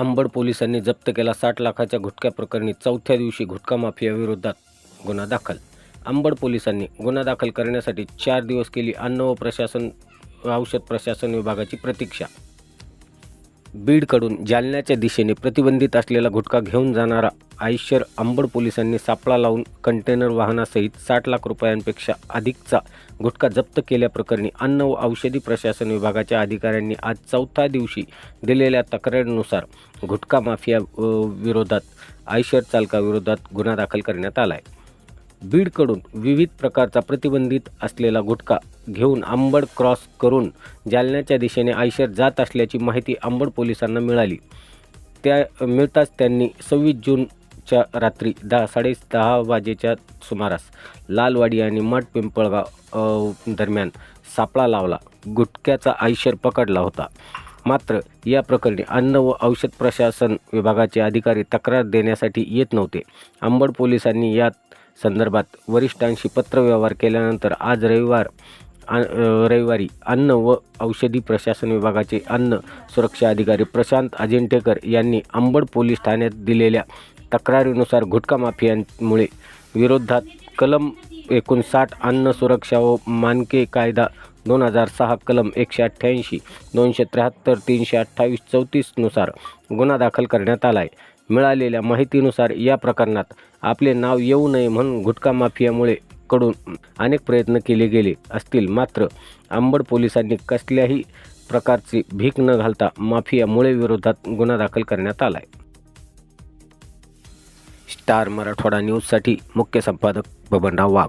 अंबड पोलिसांनी जप्त केला. साठ लाखाच्या गुटख्या प्रकरणी चौथ्या दिवशी गुटखा माफियाविरोधात गुन्हा दाखल. अंबड पोलिसांनी गुन्हा दाखल करण्यासाठी चार दिवस केली अन्न व प्रशासन औषध प्रशासन विभागाची प्रतीक्षा. बीडकडून जालन्याच्या दिशेने प्रतिबंधित असलेला गुटखा घेऊन जाणारा आयशर अंबड पोलिसांनी सापळा लावून कंटेनर वाहनासहित साठ लाख रुपयांपेक्षा अधिकचा गुटखा जप्त केल्याप्रकरणी अन्न व औषधी प्रशासन विभागाच्या अधिकाऱ्यांनी आज चौथ्या दिवशी दिलेल्या तक्रारीनुसार गुटखा माफिया विरोधात आयशर चालकाविरोधात गुन्हा दाखल करण्यात आला आहे बीडकडून विविध प्रकारचा प्रतिबंधित असलेला गुटखा घेऊन आंबड क्रॉस करून जालन्याच्या दिशेने आयशर जात असल्याची माहिती आंबड पोलिसांना मिळाली. त्या मिळताच त्यांनी सव्वीस जूनच्या रात्री दहा साडे दहा वाजेच्या सुमारास लालवाडी आणि मठ पिंपळगाव दरम्यान सापळा लावला. गुटख्याचा आयशर पकडला होता. मात्र या प्रकरणी अन्न व औषध प्रशासन विभागाचे अधिकारी तक्रार देण्यासाठी येत नव्हते. आंबड पोलिसांनी यात संदर्भात वरिष्ठांशी पत्रव्यवहार केल्यानंतर आज रविवार रविवारी अन्न व औषधी प्रशासन विभागाचे अन्न सुरक्षा अधिकारी प्रशांत अजिंठेकर यांनी अंबड पोलीस ठाण्यात दिलेल्या तक्रारीनुसार गुटखा माफियांमुळे विरोधात कलम एकोणसाठ अन्न सुरक्षा व मानके कायदा दोन हजार सहा कलम एकशे अठ्ठ्याऐंशी दोनशे त्र्याहत्तर तीनशे अठ्ठावीस चौतीसनुसार गुन्हा दाखल करण्यात आला आहे मिळालेल्या माहितीनुसार या प्रकरणात आपले नाव येऊ नये म्हणून गुटखा माफियामुळे कडून अनेक प्रयत्न केले गेले असतील. मात्र आंबड पोलिसांनी कसल्याही प्रकारची भीक न घालता माफियामुळे विरोधात गुन्हा दाखल करण्यात आला आहे स्टार मराठवाडा न्यूजसाठी मुख्य संपादक बबनराव वाघ.